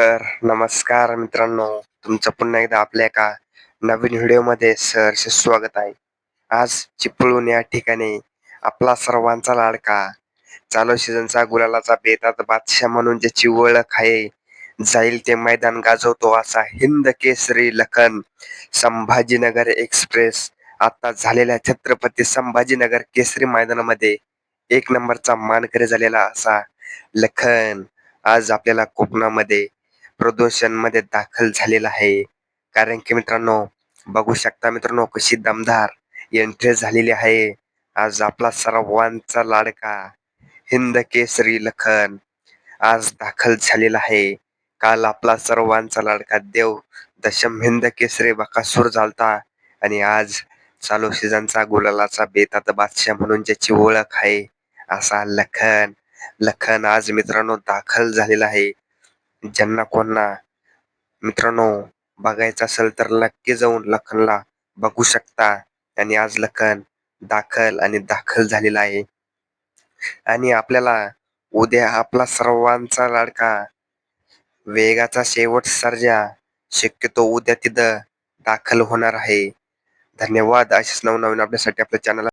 तर नमस्कार मित्रांनो तुमचं पुन्हा एकदा आपल्या एका नवीन व्हिडिओमध्ये सहर्ष स्वागत आहे. आज चिपळूण या ठिकाणी आपला सर्वांचा लाडका चालू सीझनचा गुलालाचा बेतात बादशाह म्हणून ज्याची ओळख आहे जाईल ते मैदान गाजवतो असा हिंद केसरी लखन. संभाजीनगर एक्सप्रेस आता झालेल्या छत्रपती संभाजीनगर केसरी मैदानामध्ये एक नंबरचा मानकरी झालेला असा लखन आज आपल्याला कोकणामध्ये प्रदूषणमध्ये दाखल झालेला आहे. कारण की मित्रांनो बघू शकता मित्रांनो कशी दमदार एंट्री झालेली आहे. आज आपला सर्वांचा लाडका हिंद केसरी लखन आज दाखल झालेला आहे. काल आपला सर्वांचा लाडका देव दशम हिंद केसरी बकासूर झालता आणि आज चालू सीझनचा गुलालाचा बेतात बादशाह म्हणून ज्याची ओळख आहे. असा लखन लखन आज मित्रांनो दाखल झालेला आहे. ज्यांना कोणा मित्रांनो बघायचं असेल तर नक्की जाऊन लखनला बघू शकता. आणि आज लखन दाखल आणि दाखल झालेला आहे. आणि आपल्याला उद्या आपला सर्वांचा लाडका वेगाचा शेवट सर्जा शक्यतो उद्या तिथं दाखल होणार आहे. धन्यवाद. असेच नवनवीन आपल्यासाठी आपल्या चॅनल